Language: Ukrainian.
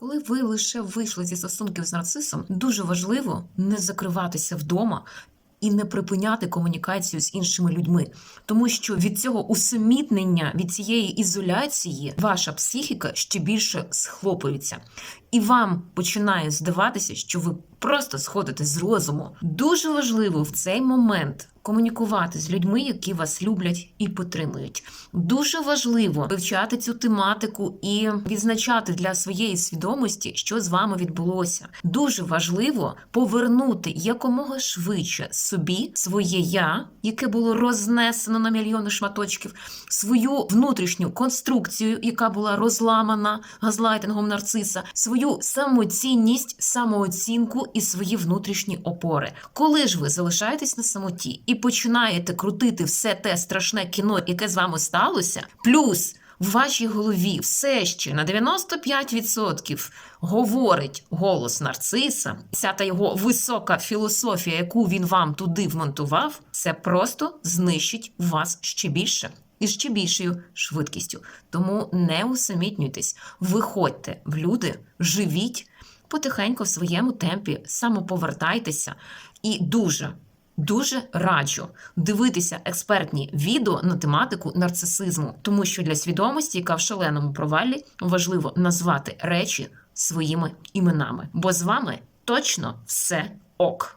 Коли ви лише вийшли зі стосунків з нарцисом, дуже важливо не закриватися вдома. І не припиняти комунікацію з іншими людьми, тому що від цього усамітнення, від цієї ізоляції, ваша психіка ще більше схлопується, і вам починає здаватися, що ви просто сходите з розуму. Дуже важливо в цей момент комунікувати з людьми, які вас люблять і підтримують. Дуже важливо вивчати цю тематику і відзначати для своєї свідомості, що з вами відбулося. Дуже важливо повернути якомога швидше собі своє я, яке було рознесено на мільйони шматочків, свою внутрішню конструкцію, яка була розламана газлайтингом нарциса, свою самоцінність, самооцінку і свої внутрішні опори. Коли ж ви залишаєтесь на самоті і починаєте крутити все те страшне кіно, яке з вами сталося, плюс в вашій голові все ще на 95% говорить голос нарциса, ця та його висока філософія, яку він вам туди вмонтував, це просто знищить вас ще більше. І ще більшою швидкістю. Тому не усамітнюйтесь, виходьте в люди, живіть потихеньку в своєму темпі, самоповертайтеся і дуже. Дуже раджу дивитися експертні відео на тематику нарцисизму, тому що для свідомості, яка в шаленому провалі, важливо назвати речі своїми іменами, бо з вами точно все ок.